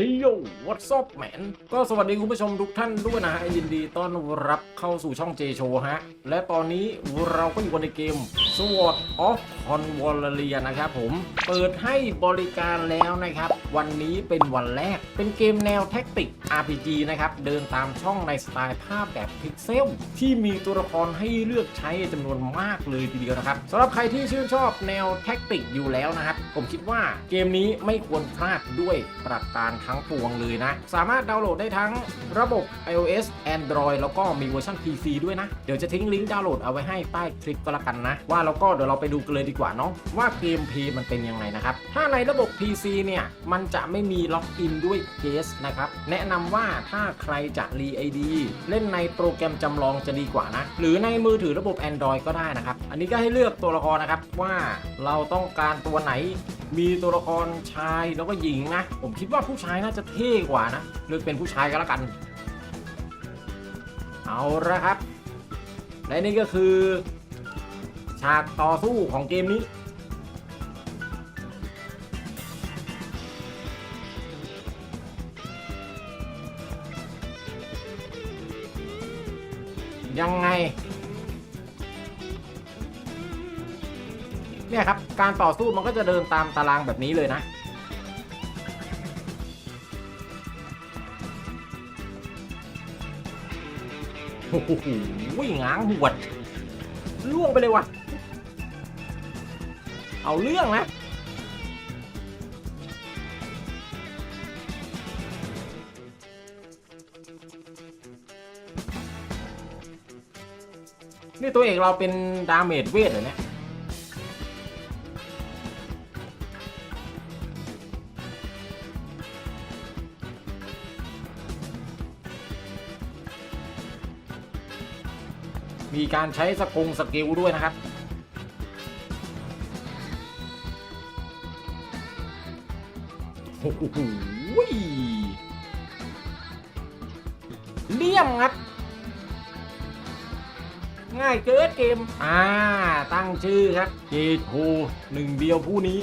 เฮ้ยโย what's up man ก็สวัสดีคุณผู้ชมทุกท่านด้วยนะฮะยินดีต้อนรับเข้าสู่ช่อง J Show ฮะ และตอนนี้เราก็อยู่กันในเกม Sword of c o n v a l r i a นะครับผม เปิดให้บริการแล้วนะครับ วันนี้เป็นวันแรก เป็นเกมแนวแท็กติก RPG นะครับ เดินตามช่องในสไตล์ภาพแบบพิกเซล ที่มีตัวละครให้เลือกใช้จำนวนมากเลยทีเดียวนะครับสำหรับใครที่ชื่นชอบแนวแท็กติกอยู่แล้วนะครับ ผมคิดว่าเกมนี้ไม่ควรพลาดด้วยประการทั้งปวงเลยนะ สามารถดาวน์โหลดได้ทั้งระบบ iOS Android แล้วก็มีเวอร์ชัน PC ด้วยนะ เดี๋ยวจะทิ้งลิงก์ดาวน์โหลดเอาไว้ให้ใต้คลิปก็แล้วกันนะ ว่าแล้วก็เดี๋ยวเราไปดูกันเลยดีกว่าเนาะว่าเกมเพลย์มันเป็นยังไงนะครับ ถ้าในระบบ PC เนี่ย มันจะไม่มีล็อกอินด้วยเคสนะครับ แนะนำว่าถ้าใครจะรี ID เล่นในโปรแกรมจำลองจะดีกว่านะ หรือในมือถือระบบ Android ก็ได้นะครับ อันนี้ก็ให้เลือกตัวละครนะครับว่าเราต้องการตัวไหน มีตัวละครชายแล้วก็หญิงนะ ผมคิดว่าผู้ชายน่าจะเท่กว่านะเลือกเป็นผู้ชายก็แล้วกัน เอาละครับ และนี่ก็คือ ฉากต่อสู้ของเกมนี้ยังไง เนี่ยครับ การต่อสู้มันก็จะเดินตามตารางแบบนี้เลยนะโอ้โหง้างหวดล่วงไปเลยวะเอาเรื่องนะนี่ตัวเอกเราเป็นดาเมจเวทเหรอเนี่ย การใช้สกงสกิลด้วยนะครับโอ้โหเลี่ยมครับ ง่ายเกินเกม อ่า ตั้งชื่อครับเจโทหนึ่งเดียวผู้นี้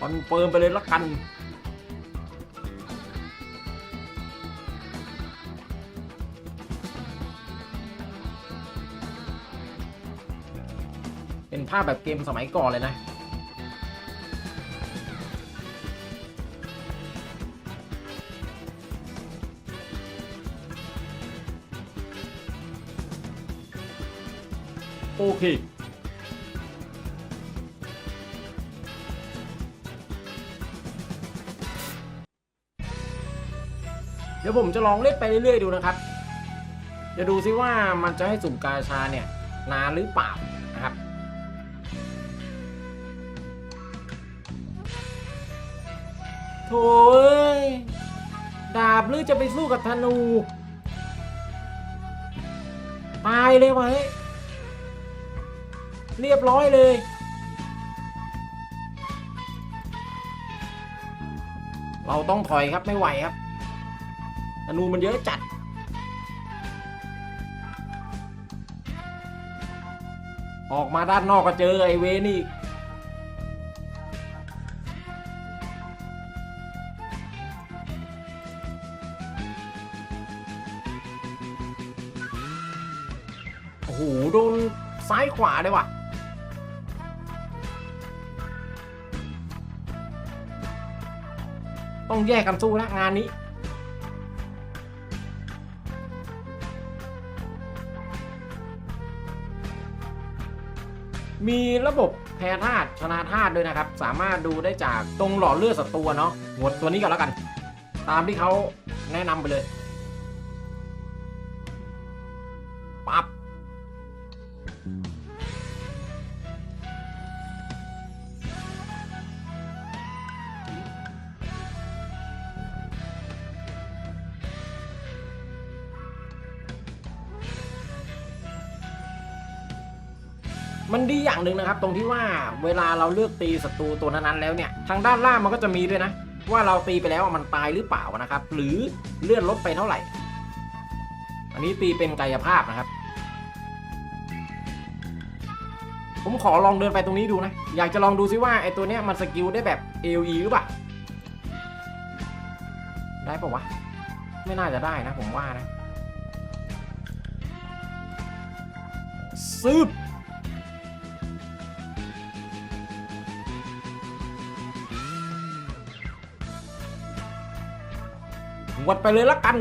คอนเฟิร์มไปเลยละกันาพแบบเกมสมัยก่อนเลยนะโอเค เดี๋ยวผมจะลองเล่นไปเรื่อยๆดูนะครับ จะดูซิว่ามันจะให้สุ่มกาชาเนี่ย นานหรือเปล่า โถ่เอ้ย ดาบหรือจะไปสู้กับธนู ตายเลยวะเฮ้ยเรียบร้อยเลย เราต้องถอยครับไม่ไหวครับธนูมันเยอะจัด ออกมาด้านนอกก็เจอไอเวนี่ายขวยว่ะต้องแยกกันสู้แล้วงานนี้ มีระบบแพ้ธาตุชนะธาตุด้วยนะครับ สามารถดูได้จากตรงหลอดเลือดศัตรูเนาะหมดตัวนี้ก่อนแล้วกัน ตามที่เขาแนะนำไปเลย มันดีอย่างหนึ่งนะครับ ตรงที่ว่าเวลาเราเลือกตีศัตรูตัวนั้นๆแล้วเนี่ย ทางด้านล่างมันก็จะมีด้วยนะ ว่าเราตีไปแล้วมันตายหรือเปล่านะครับ หรือเลื่อนลดไปเท่าไหร่ อันนี้ตีเป็นกายภาพนะครับ ผมขอลองเดินไปตรงนี้ดูนะ อยากจะลองดูซิว่าไอตัวเนี้ยมันสกิลได้แบบ AOE หรือเปล่า ได้ปะวะ ไม่น่าจะได้นะผมว่านะซึบ วัดไปเลยละกัน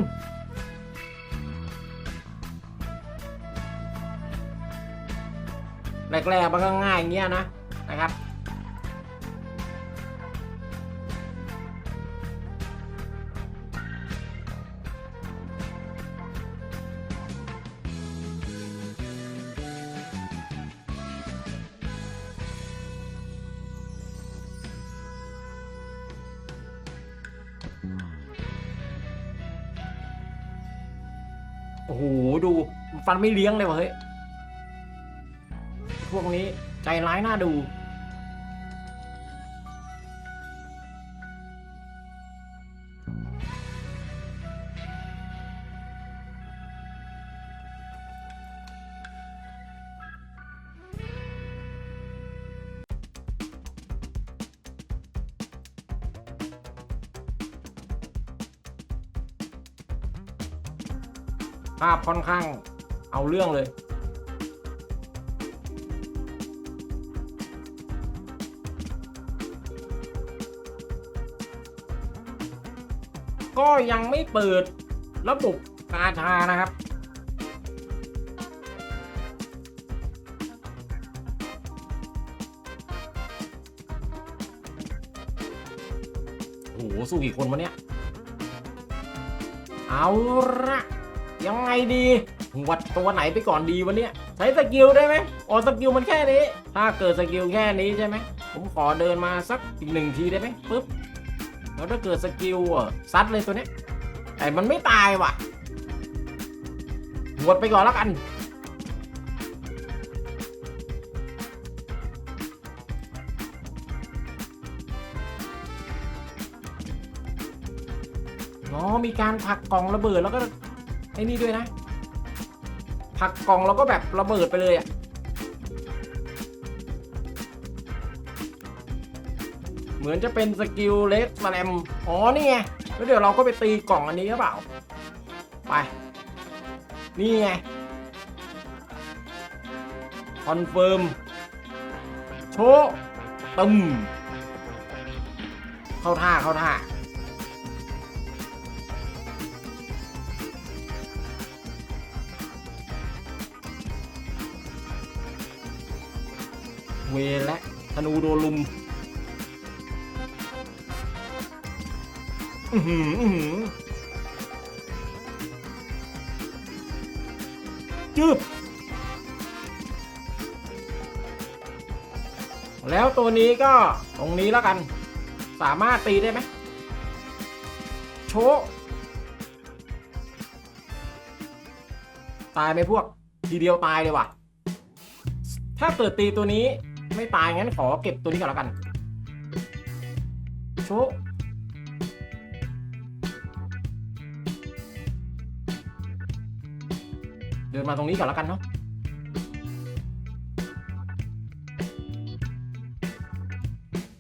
แรกๆมันก็ง่ายอย่างเงี้ยนะ โอ้โหดูฟันไม่เลี้ยงเลยวะเฮ้ยพวกนี้ใจร้ายน่าดู ภาพค่อนข้างเอาเรื่องเลยก็ยังไม่เปิดระบบกาชานะครับ โอ้โห สู้กี่คนวะเนี่ย เอาละ ยังไงดีวัดตัวไหนไปก่อนดีวันเนี้ยใช้สกิลได้ไหมอ๋อสกิลมันแค่นี้ ถ้าเกิดสกิลแค่นี้ใช่ไหมผมขอเดินมาสักอีกหนึ่งทีได้ไหมปึ๊บแล้วถ้าเกิดสกิลอะซัดเลยตัวนี้แต่มันไม่ตายว่ะหวดไปก่อนแล้วกันอ๋อมีการผลักกล่องระเบิดแล้วก็ ไอ้นี่ด้วยนะ ผักกล่องแล้วก็แบบระเบิดไปเลยอะเหมือนจะเป็นสกิลเลสมาแรมอ๋อนี่ไงแล้วเดี๋ยวเราก็ไปตีกล่องอันนี้หรือเปล่า ไป นี่ไง คอนเฟิร์ม โชว์ตึมเข้าท่าเข้าท่า เวและธนูโดนลุมอือหืออือหือจืบแล้วตัวนี้ก็ตรงนี้แล้วกัน สามารถตีได้ไหมโชตายไหมพวก ทีเดียวตายเลยว่ะ ถ้าเกิดตีตัวนี้ ไม่ตายงั้นขอเก็บตัวนี้ก่อนแล้วกันชะเดินมาตรงนี้ก่อนแล้วกันเนาะ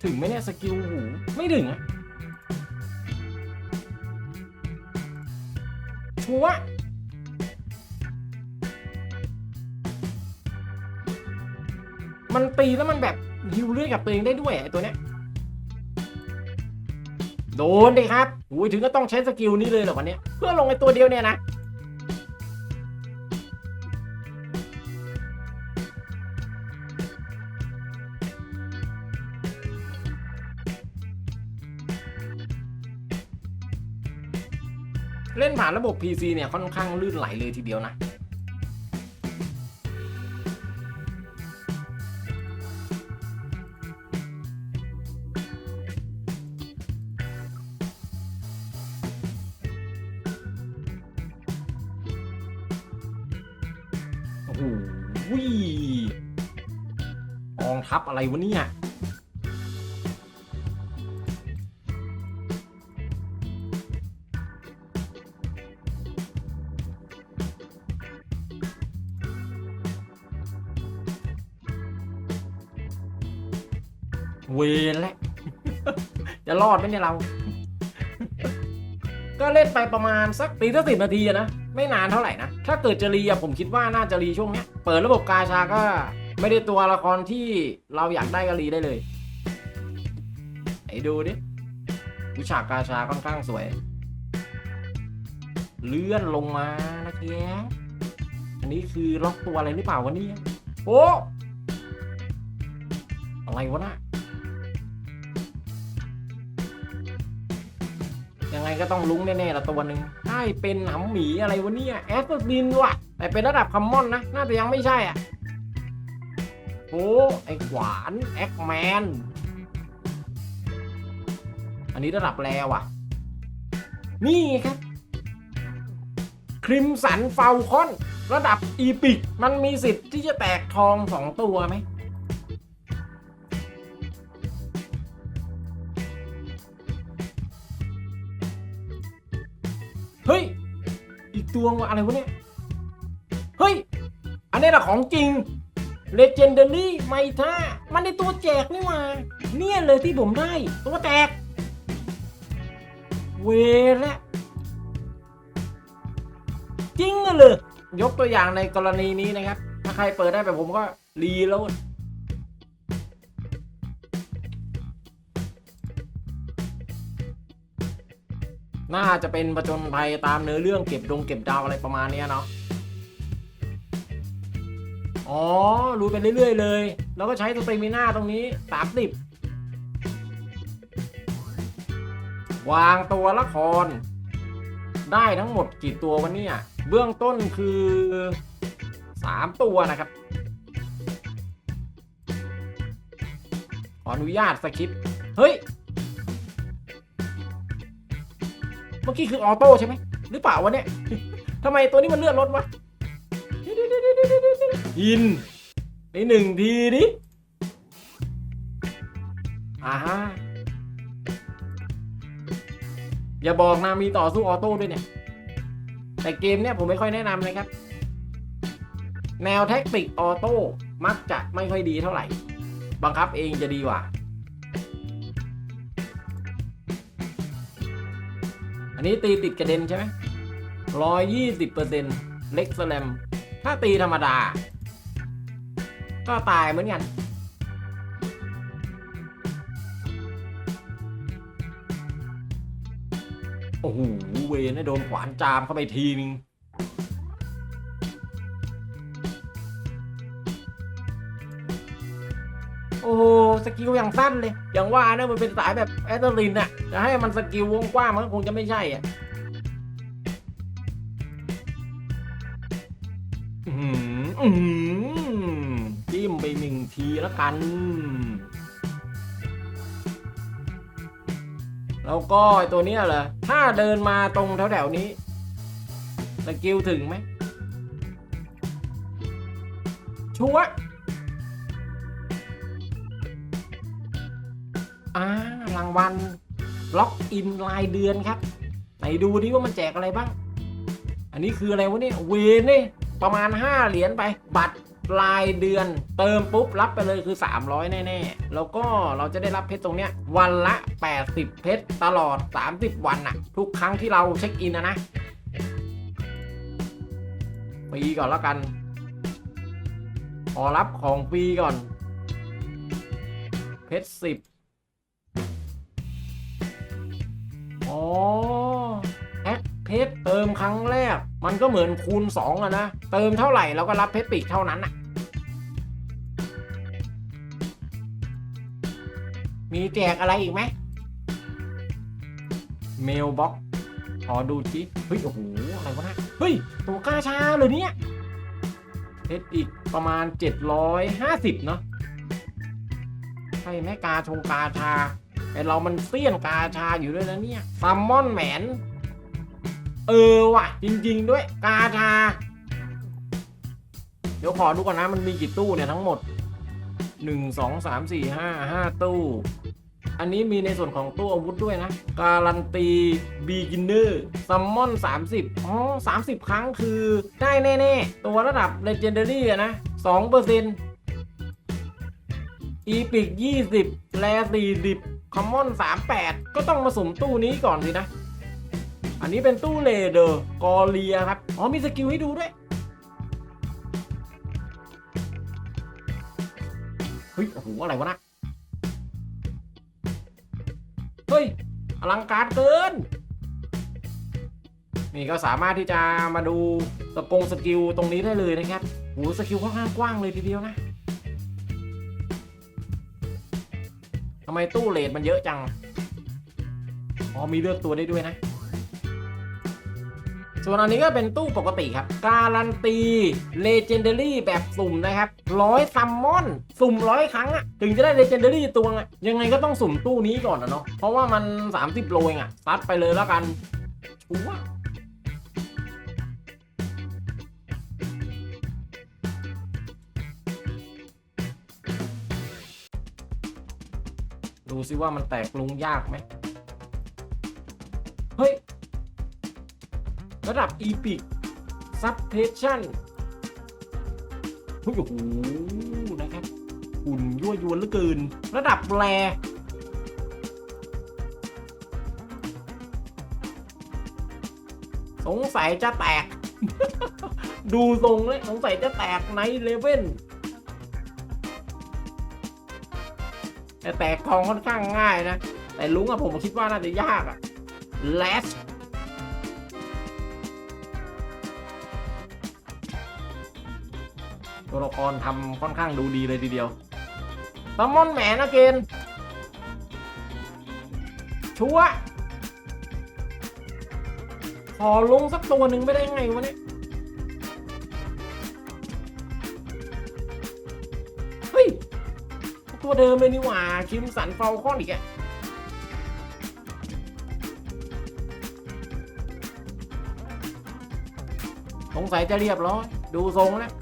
ถึงไหมเนี่ยสกิลหูไม่ถึงอะชัวร์ มันตีแล้วมันแบบฮิวเลือดกับตัวเองได้ด้วยไอ้ตัวเนี้ยโดนดิครับอุ้ยถึงก็ต้องใช้สกิลนี้เลยเหรอวันเนี้ยเพื่อลงไอ้ตัวเดียวเนี่ยนะเล่นผ่านระบบ PC เนี่ยค่อนข้างลื่นไหลเลยทีเดียวนะ ทัพอะไรวะเนี่ยเวรแล้วจะรอดไหมเนี่ยเรา ก็เล่นไปประมาณสักตีสักสิบนาทีนะ ไม่นานเท่าไหร่นะ ถ้าเกิดจะรีอะผมคิดว่าน่าจะรีช่วงเนี้ย เปิดระบบกาชาก็ ไม่ได้ตัวละครที่เราอยากได้ก็รีได้เลยไหนดูดิวิชากาชาค่อนข้างสวย เลื่อนลงมานะแกอันนี้คือล็อกตัวอะไรหรือเปล่าวะนี่โอ้อะไรวะน่ะยังไงก็ต้องลุ้งแน่ๆละตัวหนึ่งได้เป็นหำหมีอะไรวะเนี่ยแอสซินว่ะแต่เป็นระดับคัมมอนนะ น่าจะยังไม่ใช่อะ โอ้ไอขวาน แอคแมน อันนี้ระดับแรว่ะ นี่ครับคริมสันเฟาวคอน ระดับอีพิก มันมีสิทธิ์ที่จะแตกทองสองตัวไหมเฮ้ย อีกตัวอะไรวะเนี่ย เฮ้ย อันนี้แหละของจริง Legendary ไมท่ามันในตัวแจกนี่หว่าเนี่ยเลยที่ผมได้ ตัวแจก เวละจริงเลยยกตัวอย่างในกรณีนี้นะครับ ถ้าใครเปิดได้แบบผมก็รีแล้วน่าจะเป็นประจนภัยตามเนื้อเรื่องเก็บดงเก็บดาวอะไรประมาณนี้เนาะ อ๋อรู้ไปเรื่อยๆเลย แล้วก็ใช้สเตมิน่าตรงนี้สามสิบวางตัวละคร ได้ทั้งหมดกี่ตัววันนี้เบื้องต้นคือสามตัวนะครับ ขออนุญาตสคริปเฮ้ย เมื่อกี้คือออโต้ใช่ไหมหรือเปล่าวะเนี่ยทำไมตัวนี้มันเลื่อนรถวะ อินในหนึ่งทีดิอ่าฮะอย่าบอกนะมีต่อสู้ออโต้ด้วยเนี่ย แต่เกมเนี่ยผมไม่ค่อยแนะนำนะครับ แนวแท็กติกออโต้มักจะไม่ค่อยดีเท่าไหร่ บังคับเองจะดีกว่า อันนี้ตีติดกระเด็นใช่ไหมร้อยยี่สิบเปอร์เซ็นต์เล็กสแลม ถ้าตีธรรมดา ก็ตายเหมือนกัน โอ้โห เวนให้โดนขวานจามเข้าไปทีนึงโอ้โหสกิลอย่างสั้นเลย อย่างว่านะมันเป็นสายแบบแอตลินอะจะให้มันสกิลวงกว้างมันก็คงจะไม่ใช่อะ จิ้มไปหนึ่งทีแล้วกัน แล้วก็ตัวเนี้ยเหรอ ถ้าเดินมาตรงแถวๆนี้สกิลถึงไหม ชัวร์อ่ารางวัลล็อกอินรายเดือนครับ ไหนดูดิว่ามันแจกอะไรบ้าง อันนี้คืออะไรวะเนี่ย เวนนี่ ประมาณ 5 เหรียญไป บัตรรายเดือน เติมปุ๊บรับไปเลยคือ 300 แน่ๆ แล้วก็เราจะได้รับเพชรตรงเนี้ยวันละ 80 เพชรตลอด 30 วันอะทุกครั้งที่เราเช็คอินนะนะฟรีก่อนแล้วกันขอรับของฟรีก่อน เพชรสิบอ๋อ เพชรเติมครั้งแรก มันก็เหมือนคูณ2อะนะ เติมเท่าไหร่เราก็รับเพชรปีกเท่านั้นอะมีแจกอะไรอีกไหมเมลบ็อกขอดูจิเฮ้ย โอ้โห อะไรวะนะเฮ้ย ตัวกล้าชาเลยเนี่ยเพชรอีกประมาณ 750 เนาะใช่ไหมกาชงกาชาแต่เรามันเสี้ยนกาชาอยู่ด้วยนะเนี่ยซัมมอนแหมน เออว่ะ จริง ๆ ด้วย กาชา เดี๋ยวขอดูก่อนนะ มันมีกี่ตู้เนี่ยทั้งหมด 1 2 3 4 5 5 ตู้ อันนี้มีในส่วนของตู้อาวุธด้วยนะ การันตี beginner ซัมมอน 30 อ๋อ 30 ครั้งคือได้แน่ ๆ ตัวระดับ legendary อะนะ2%เปอร์เซ็นต์อีพิก 20 แล 40 คอมมอน 38 ก็ต้องมาสมตู้นี้ก่อนสินะ อันนี้เป็นตู้เลเดอร์กอเลียครับ อ๋อมีสกิลให้ดูด้วยเฮ้ยโอ้โหอะไรวะนะเฮ้ยอลังการเกิน นี่ก็สามารถที่จะมาดูสกงสกิลตรงนี้ได้เลยนะครับโหสกิลค่อนข้างกว้างเลยทีเดียวนะทำไมตู้เลดมันเยอะจัง อ๋อมีเลือกตัวได้ด้วยนะ ส่วนอันนี้ก็เป็นตู้ปกติครับ การันตีเลเจนเดอรี่แบบสุ่มนะครับร้อยซัมมอน สุ่มร้อยครั้งอะถึงจะได้เลเจนเดอรี่ตัวอะยังไงก็ต้องสุ่มตู้นี้ก่อนนะเนาะเพราะว่ามัน 30 โลเองอะซัดไปเลยแล้วกันชัวดูซิว่ามันแตกลุงยากไหมเฮ้ย ระดับ Epic Subtation โอ้โหนะครับหุ่นยั่วยวนเหลือเกิน ระดับแรสงสัยจะแตก ดูทรงเลยสงสัยจะแตกในเลเว่นแต่แตกทองค่อนข้างง่ายนะ แต่ลุงอะผมคิดว่าน่าจะยากอะ Last ตัวละครทำค่อนข้างดูดีเลยทีเดียวแซลมอนแหมนะเกณฑ์ชัวขอลงสักตัวหนึ่งไม่ได้ไงวะเนี่ย เฮ้ย ตัวเดิมเลยนี่หว่า คิมสันเฟลคอนอีกอะสงสัยจะเรียบร้อย ดูทรงแล้ว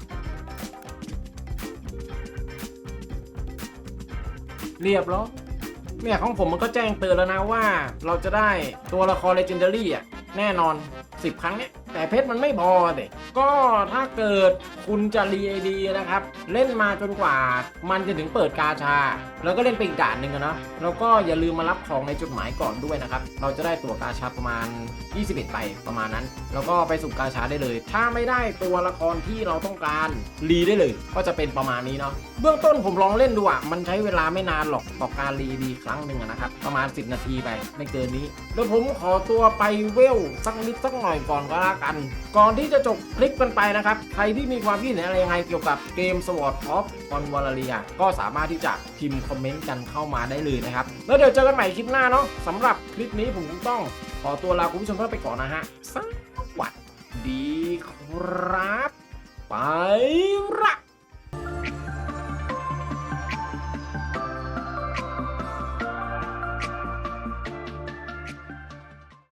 เรียบแล้วเนี่ยของผมมันก็แจ้งเตือนแล้วนะว่า เราจะได้ตัวละครเลเจนดารี่อะแน่นอน 10 ครั้งเนี้ยแต่เพชรมันไม่พอเด็ก็ถ้าเกิดคุณจะรีไอดีนะครับเล่นมาจนกว่ามันจะถึงเปิดกาชา แล้วก็เล่นไปอีกด่านหนึ่งนะแล้วก็อย่าลืมมารับของในจุดหมายก่อนด้วยนะครับ เราจะได้ตัวกาชาประมาณ 21ใบประมาณนั้น แล้วก็ไปสุ่มกาชาได้เลย ถ้าไม่ได้ตัวละครที่เราต้องการรีได้เลย ก็จะเป็นประมาณนี้เนาะเบื้องต้นผมลองเล่นดูอะมันใช้เวลาไม่นานหรอกต่อการรีดีครั้งหนึ่งนะครับประมาณ 10 นาทีไปไม่เกินนี้แล้วผมขอตัวไปเวลสักนิดสักหน่อยก่อนก็แล้วกัน ก่อนที่จะจบคลิปกันไปนะครับใครที่มีความคิดเห็นอะไรยังไงเกี่ยวกับเกม Sword of o n v a l a r i a ก็สามารถที่จะพิมพ์คอมเมนต์กันเข้ามาได้เลยนะครับ แล้วเดี๋ยวเจอกันใหม่คลิปหน้าเนาะสำหรับคลิปนี้ผมต้องขอตัวลาคุณผู้ชมท่านไปก่อนนะฮะสวัสดีครับ ไปรัก